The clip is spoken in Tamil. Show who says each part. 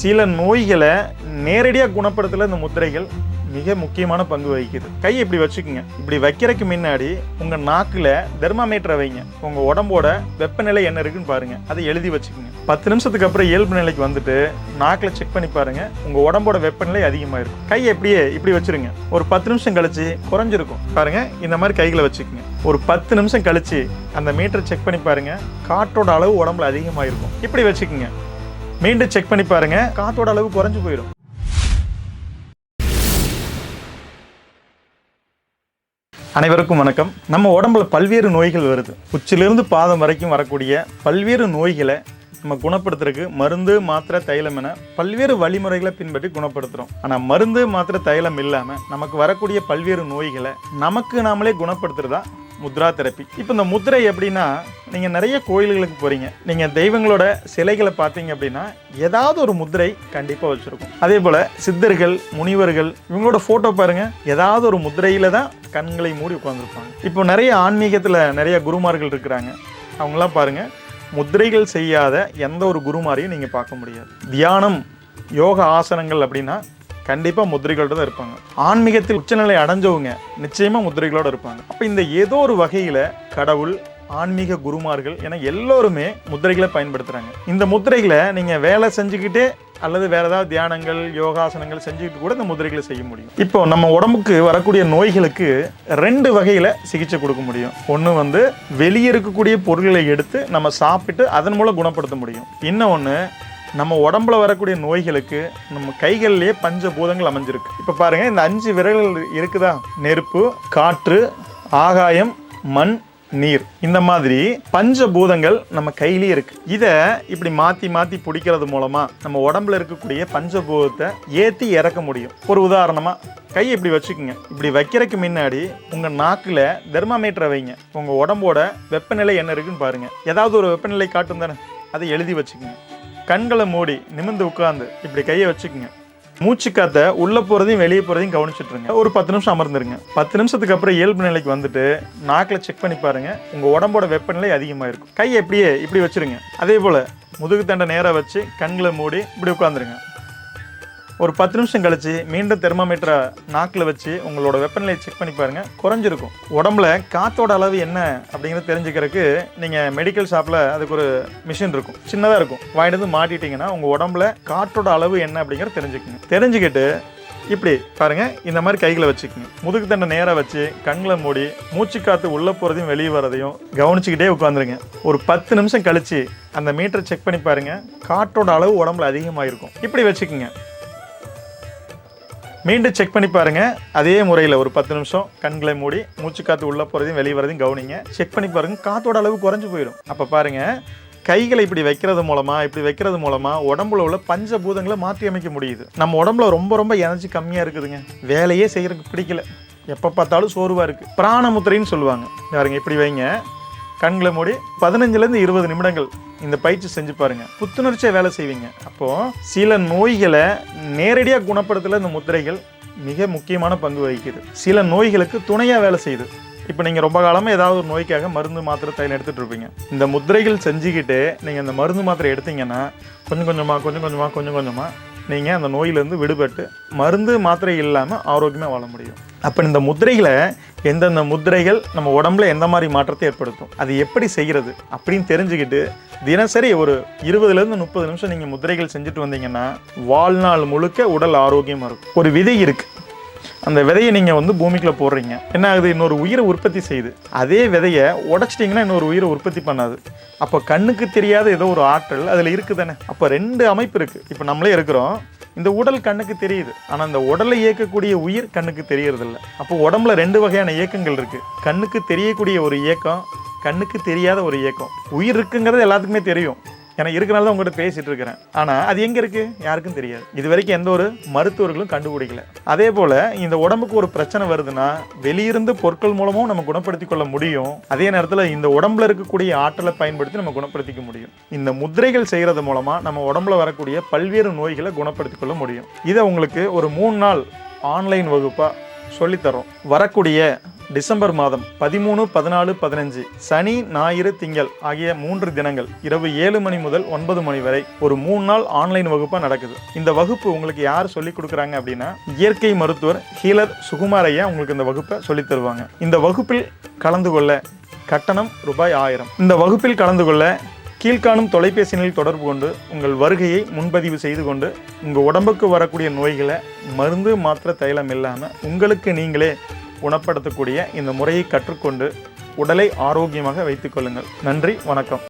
Speaker 1: சில நோய்களை நேரடியாக குணப்படுத்தல இந்த முத்திரைகள் மிக முக்கியமான பங்கு வகிக்குது கை இப்படி வச்சுக்கோங்க இப்படி வைக்கிறதுக்கு முன்னாடி உங்கள் நாக்கில் தெர்மாமீட்டரை வைங்க உங்கள் உடம்போட வெப்பநிலை என்ன இருக்குன்னு பாருங்கள் அதை எழுதி வச்சுக்கோங்க பத்து நிமிஷத்துக்கு அப்புறம் இயல்பு நிலைக்கு வந்துட்டு நாக்கில் செக் பண்ணி பாருங்கள் உங்கள் உடம்போட வெப்பநிலை அதிகமாக இருக்கும் கை எப்படியே இப்படி வச்சுருங்க ஒரு பத்து நிமிஷம் கழிச்சு குறைஞ்சிருக்கும் பாருங்கள் இந்த மாதிரி கைகளை வச்சுக்கோங்க ஒரு பத்து நிமிஷம் கழிச்சு அந்த மீட்டரை செக் பண்ணி பாருங்கள் காற்றோட அளவு உடம்புல அதிகமாக இருக்கும் இப்படி வச்சுக்கோங்க மீண்டும் செக் பண்ணி பாருங்கள் காற்றோட அளவு குறைஞ்சு போயிடும்
Speaker 2: அனைவருக்கும் வணக்கம் நம்ம உடம்புல பல்வேறு நோய்கள் வருது பாதம் வரைக்கும் வரக்கூடிய பல்வேறு நோய்களை நம்ம குணப்படுத்துறதுக்கு மருந்து தைலம் என பல்வேறு வழிமுறைகளை பின்பற்றி குணப்படுத்துகிறோம் ஆனால் மருந்து தைலம் இல்லாமல் நமக்கு வரக்கூடிய பல்வேறு நோய்களை நமக்கு நாமளே முத்ரா தெரப்பி இப்போ இந்த முத்திரை எப்படின்னா நீங்கள் நிறைய கோயில்களுக்கு போகிறீங்க நீங்கள் தெய்வங்களோட சிலைகளை பார்த்தீங்க அப்படின்னா ஏதாவது ஒரு முத்ரை கண்டிப்பாக வச்சுருக்கும் அதே போல் சித்தர்கள் முனிவர்கள் இவங்களோட ஃபோட்டோ பாருங்கள் ஏதாவது ஒரு முத்திரையில் தான் கண்களை மூடி உட்காந்துருப்பாங்க இப்போ நிறைய ஆன்மீகத்தில் நிறைய குருமார்கள் இருக்கிறாங்க அவங்களாம் பாருங்கள் முத்திரைகள் செய்யாத எந்த ஒரு குருமாரையும் நீங்கள் பார்க்க முடியாது தியானம் யோக ஆசனங்கள் அப்படின்னா கண்டிப்பாக முதிரைகளோட தான் இருப்பாங்க ஆன்மீகத்தில் உச்சநிலை அடைஞ்சவங்க நிச்சயமாக முதிரைகளோடு இருப்பாங்க அப்போ இந்த ஏதோ ஒரு வகையில் கடவுள் ஆன்மீக குருமார்கள் என எல்லோருமே முதிரைகளை பயன்படுத்துகிறாங்க இந்த முதிரைகளை நீங்கள் வேலை செஞ்சுக்கிட்டே அல்லது வேறு ஏதாவது தியானங்கள் யோகாசனங்கள் செஞ்சுக்கிட்டு கூட இந்த முதிரைகளை செய்ய முடியும் இப்போ நம்ம உடம்புக்கு வரக்கூடிய நோய்களுக்கு ரெண்டு வகையில் சிகிச்சை கொடுக்க முடியும் ஒன்று வந்து வெளியே இருக்கக்கூடிய பொருள்களை எடுத்து நம்ம சாப்பிட்டு அதன் மூலம் குணப்படுத்த முடியும் இன்னும் ஒன்று நம்ம உடம்புல வரக்கூடிய நோய்களுக்கு நம்ம கைகளிலே பஞ்ச பூதங்கள் அமைஞ்சிருக்கு இப்போ பாருங்கள் இந்த அஞ்சு விரல்கள் இருக்குதா நெருப்பு காற்று ஆகாயம் மண் நீர் இந்த மாதிரி பஞ்ச பூதங்கள் நம்ம கையிலேயே இருக்கு இதை இப்படி மாற்றி மாற்றி பிடிக்கிறது மூலமாக நம்ம உடம்புல இருக்கக்கூடிய பஞ்சபூதத்தை ஏற்றி இறக்க முடியும் ஒரு உதாரணமாக கை இப்படி வச்சுக்கோங்க இப்படி வைக்கிறதுக்கு முன்னாடி உங்கள் நாக்கில் தெர்மாமீட்டரை வைங்க உங்கள் உடம்போட வெப்பநிலை என்ன இருக்குன்னு பாருங்கள் ஏதாவது ஒரு வெப்பநிலை காட்டும் தானே அதை எழுதி வச்சுக்கோங்க கண்களை மூடி நிமிந்து உட்காந்து இப்படி கையை வச்சுக்கோங்க மூச்சு காத்த உள்ளே போகிறதையும் வெளியே போகிறதையும் கவனிச்சுட்ருங்க ஒரு பத்து நிமிஷம் அமர்ந்துருங்க பத்து நிமிஷத்துக்கு அப்புறம் இயல்பு நிலைக்கு வந்துட்டு நாக்கில் செக் பண்ணி பாருங்கள் உங்கள் உடம்போட வெப்பநிலை அதிகமாக இருக்கும் கையை எப்படியே இப்படி வச்சுருங்க அதே போல் முதுகு தண்டை நேராக வச்சு கண்களை மூடி இப்படி உட்காந்துருங்க ஒரு பத்து நிமிஷம் கழித்து மீண்டும் தெர்மாமீட்டரை நாக்கில் வச்சு உங்களோட வெப்பநிலையை செக் பண்ணி பாருங்கள் குறைஞ்சிருக்கும் உடம்புல காற்றோட அளவு என்ன அப்படிங்கிறது தெரிஞ்சுக்கிறதுக்கு நீங்கள் மெடிக்கல் ஷாப்பில் அதுக்கு ஒரு மிஷின் இருக்கும் சின்னதாக இருக்கும் வாங்கிட்டு மாட்டிட்டிங்கன்னா உங்கள் உடம்புல காற்றோட அளவு என்ன அப்படிங்கிறத தெரிஞ்சுக்கோங்க தெரிஞ்சுக்கிட்டு இப்படி பாருங்கள் இந்த மாதிரி கைகளை வச்சுக்கோங்க முதுகு தண்டை நேராக வச்சு கண்களை மூடி மூச்சு காற்று உள்ளே போகிறதையும் வெளியே வரதையும் கவனிச்சுக்கிட்டே உட்காந்துருங்க ஒரு பத்து நிமிஷம் கழித்து அந்த மீட்டரை செக் பண்ணி பாருங்கள் காற்றோட அளவு உடம்புல அதிகமாக இருக்கும் இப்படி வச்சுக்கோங்க மீண்டும் செக் பண்ணி பாருங்கள் அதே முறையில் ஒரு பத்து நிமிஷம் கண்களை மூடி மூச்சு காற்று உள்ளே போகிறதையும் வெளியே வரதையும் கவனிங்க செக் பண்ணி பாருங்க காற்றோட அளவு குறைஞ்சி போயிடும் அப்போ பாருங்கள் கைகளை இப்படி வைக்கிறது மூலமாக இப்படி வைக்கிறது மூலமாக உடம்புல உள்ள பஞ்சபூதங்களை மாற்றி அமைக்க முடியுது நம்ம உடம்புல ரொம்ப ரொம்ப எனர்ஜி கம்மியாக இருக்குதுங்க வேலையே செய்கிறதுக்கு பிடிக்கல எப்போ பார்த்தாலும் சோர்வாக இருக்குது பிராணமுத்திரைன்னு சொல்லுவாங்க பாருங்க இப்படி வைங்க கண்களை மூடி பதினஞ்சுலேருந்து இருபது நிமிடங்கள் இந்த பயிற்சி செஞ்சு பாருங்கள் புத்துணர்ச்சியாக வேலை செய்வீங்க அப்போது சில நோய்களை நேரடியாக குணப்படுத்தல இந்த முத்திரைகள் மிக முக்கியமான பங்கு வகிக்குது சில நோய்களுக்கு துணையாக வேலை செய்யுது இப்போ நீங்கள் ரொம்ப காலமாக ஏதாவது ஒரு நோய்க்காக மருந்து மாத்திரை தையில் எடுத்துகிட்ருப்பீங்க இருப்பீங்க இந்த முத்திரைகள் செஞ்சுக்கிட்டு நீங்கள் இந்த மருந்து மாத்திரை எடுத்தீங்கன்னா கொஞ்சம் கொஞ்சமாக கொஞ்சம் கொஞ்சமாக கொஞ்சம் கொஞ்சமாக நீங்கள் அந்த நோயிலேருந்து விடுபட்டு மருந்து மாத்திரை இல்லாமல் ஆரோக்கியமாக வாழ முடியும் அப்போ இந்த முதிரைகளை எந்தெந்த முதிரைகள் நம்ம உடம்புல எந்த மாதிரி மாற்றத்தை ஏற்படுத்தும் அது எப்படி செய்கிறது அப்படின்னு தெரிஞ்சுக்கிட்டு தினசரி ஒரு இருபதுலேருந்து முப்பது நிமிஷம் நீங்கள் முதிரைகள் செஞ்சுட்டு வந்தீங்கன்னா வாழ்நாள் முழுக்க உடல் ஆரோக்கியமாக இருக்கும் ஒரு விதை இருக்குது அந்த விதையை நீங்கள் வந்து பூமிக்குள்ளே போடுறீங்க என்ன ஆகுது இன்னொரு உயிரை உற்பத்தி செய்யுது அதே விதையை உடச்சிட்டிங்கன்னா இன்னொரு உயிரை உற்பத்தி பண்ணாது அப்போ கண்ணுக்கு தெரியாத ஏதோ ஒரு ஆற்றல் அதில் இருக்குது தானே அப்போ ரெண்டு அமைப்பு இருக்குது இப்போ நம்மளே இருக்கிறோம் இந்த உடல் கண்ணுக்கு தெரியுது ஆனால் இந்த உடலை இயக்கக்கூடிய உயிர் கண்ணுக்கு தெரியறதில்ல அப்போ உடம்புல ரெண்டு வகையான இயக்கங்கள் இருக்குது கண்ணுக்கு தெரியக்கூடிய ஒரு இயக்கம் கண்ணுக்கு தெரியாத ஒரு இயக்கம் உயிர் இருக்குங்கிறது எல்லாத்துக்குமே தெரியும் எனக்கு இருக்கனால தான் உங்கள்கிட்ட பேசிகிட்டு இருக்கிறேன் ஆனால் அது எங்கே இருக்குது யாருக்கும் தெரியாது இது வரைக்கும் எந்த ஒரு மருத்துவர்களும் கண்டுபிடிக்கல அதே போல் இந்த உடம்புக்கு ஒரு பிரச்சனை வருதுன்னா வெளியிருந்து பொருட்கள் மூலமும் நம்ம குணப்படுத்தி கொள்ள முடியும் அதே நேரத்தில் இந்த உடம்புல இருக்கக்கூடிய ஆற்றலை பயன்படுத்தி நம்ம குணப்படுத்திக்க முடியும் இந்த முதிரைகள் செய்கிறது மூலமாக நம்ம உடம்புல வரக்கூடிய பல்வேறு நோய்களை குணப்படுத்திக் கொள்ள முடியும் இதை உங்களுக்கு ஒரு மூணு நாள் ஆன்லைன் வகுப்பாக சொல்லித்தரோம் வரக்கூடிய டிசம்பர் மாதம் பதிமூணு பதினாலு பதினஞ்சு சனி ஞாயிறு திங்கள் ஆகிய மூன்று தினங்கள் இரவு ஏழு மணி முதல் ஒன்பது மணி வரை ஒரு மூணு நாள் ஆன்லைன் வகுப்பாக நடக்குது இந்த வகுப்பு உங்களுக்கு யார் சொல்லிக் கொடுக்குறாங்க அப்படின்னா இயற்கை மருத்துவர் ஹீலர் சுகுமாரையா உங்களுக்கு இந்த வகுப்பை சொல்லித் தருவாங்க இந்த வகுப்பில் கலந்து கொள்ள கட்டணம் ரூபாய் ஆயிரம் இந்த வகுப்பில் கலந்து கொள்ள கீழ்காணும் தொலைபேசியில் தொடர்பு கொண்டு உங்கள் வருகையை முன்பதிவு செய்து கொண்டு உங்கள் உடம்புக்கு வரக்கூடிய நோய்களை மருந்து மாத்திரை தைலம் இல்லாமல் உங்களுக்கு நீங்களே குணப்படுத்தக்கூடிய இந்த முறையை கற்றுக்கொண்டு உடலை ஆரோக்கியமாக வைத்துக்கொள்ளுங்கள் நன்றி வணக்கம்